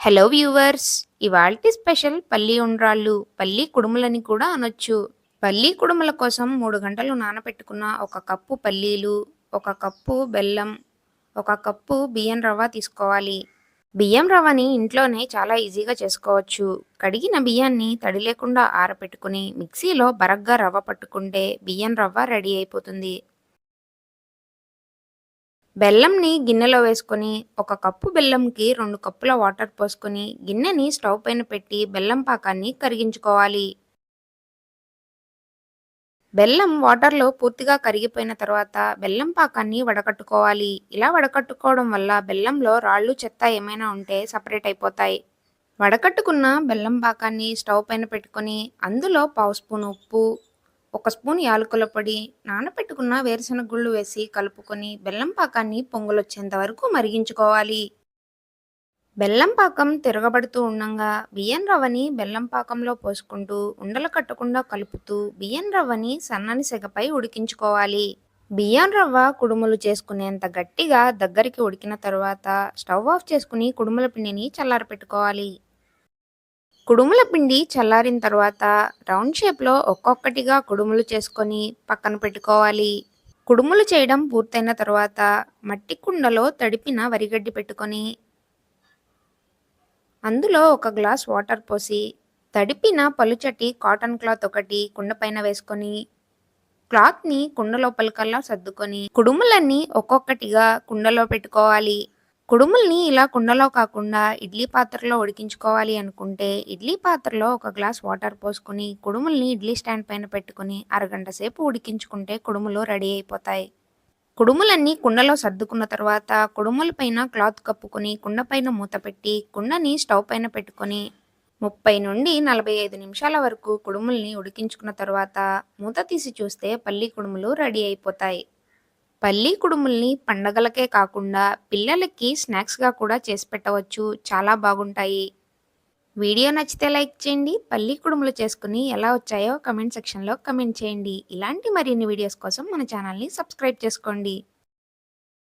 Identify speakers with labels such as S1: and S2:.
S1: Hello viewers ఇవాల్టి special పల్లి ఉండ్రాళ్ళు పల్లి కుడుములని కూడా అనొచ్చు. పల్లి కుడుముల కోసం మూడు గంటలు నానబెట్టుకున్న ఒక కప్పు పల్లీలు ఒక కప్పు బెల్లం ఒక కప్పు బియ్యం రవ్వ తీసుకోవాలి. బియ్యం రవ్వని ఇంట్లోనే చాలా ఈజీగా చేసుకోవచ్చు. కడిగిన బియ్యాన్ని తడి లేకుండా ఆరపెట్టుకుని మిక్సీలో బరగ్గా రవ్వ పట్టుకుంటే బియ్యం రవ్వ రెడీ అయిపోతుంది. బెల్లంని గిన్నెలో వేసుకొని ఒక కప్పు బెల్లంకి రెండు కప్పుల వాటర్ పోసుకొని గిన్నెని స్టవ్ పైన పెట్టి బెల్లం పాకాన్ని కరిగించుకోవాలి. బెల్లం వాటర్లో పూర్తిగా కరిగిపోయిన తర్వాత బెల్లం పాకాన్ని వడకట్టుకోవాలి. ఇలా వడకట్టుకోవడం వల్ల బెల్లంలో రాళ్ళు చెత్త ఏమైనా ఉంటే సపరేట్ అయిపోతాయి. వడకట్టుకున్న బెల్లం పాకాన్ని స్టవ్ పైన పెట్టుకొని అందులో పావు స్పూన్ ఉప్పు ఒక స్పూన్ యాలకుల పొడి నానబెట్టుకున్న వేరుశనగ గుళ్ళు వేసి కలుపుకొని బెల్లం పాకాన్ని పొంగులొచ్చేంత వరకు మరిగించుకోవాలి. బెల్లం పాకం తిరగబడుతూ ఉండంగా బియ్యం రవ్వని బెల్లం పాకంలో పోసుకుంటూ ఉండలు కట్టకుండా కలుపుతూ బియ్యం రవ్వని సన్నని సెగపై ఉడికించుకోవాలి. బియ్యం రవ్వ కుడుములు చేసుకునేంత గట్టిగా దగ్గరికి ఉడికిన తరువాత స్టవ్ ఆఫ్ చేసుకుని కుడుముల పిండిని చల్లారపెట్టుకోవాలి. కుడుముల పిండి చల్లారిన తర్వాత రౌండ్ షేప్లో ఒక్కొక్కటిగా కుడుములు చేసుకొని పక్కన పెట్టుకోవాలి. కుడుములు చేయడం పూర్తయిన తర్వాత మట్టి కుండలో తడిపిన వరిగడ్డి పెట్టుకొని అందులో ఒక గ్లాస్ వాటర్ పోసి తడిపిన పలుచటి కాటన్ క్లాత్ ఒకటి కుండ పైన వేసుకొని క్లాత్ని కుండ లోపలికల్లా సర్దుకొని కుడుములన్నీ ఒక్కొక్కటిగా కుండలో పెట్టుకోవాలి. కుడుముల్ని ఇలా కుండలో కాకుండా ఇడ్లీ పాత్రలో ఉడికించుకోవాలి అనుకుంటే ఇడ్లీ పాత్రలో ఒక గ్లాస్ వాటర్ పోసుకుని కుడుముల్ని ఇడ్లీ స్టాండ్ పైన పెట్టుకుని అరగంట సేపు ఉడికించుకుంటే కుడుములు రెడీ అయిపోతాయి. కుడుములన్నీ కుండలో సర్దుకున్న తర్వాత కుడుముల పైన క్లాత్ కప్పుకొని కుండ పైన మూత పెట్టి కుండని స్టవ్ పైన పెట్టుకొని ముప్పై నుండి నలభై ఐదు నిమిషాల వరకు కుడుముల్ని ఉడికించుకున్న తర్వాత మూత తీసి చూస్తే పల్లి కుడుములు రెడీ అయిపోతాయి. పల్లీ కుడుముల్ని పండగలకే కాకుండా పిల్లలకి స్నాక్స్గా కూడా చేసి పెట్టవచ్చు. చాలా బాగుంటాయి. వీడియో నచ్చితే లైక్ చేయండి. పల్లీ కుడుములు చేసుకుని ఎలా వచ్చాయో కమెంట్ సెక్షన్లో కమెంట్ చేయండి. ఇలాంటి మరిన్ని వీడియోస్ కోసం మన ఛానల్ని సబ్స్క్రైబ్ చేసుకోండి.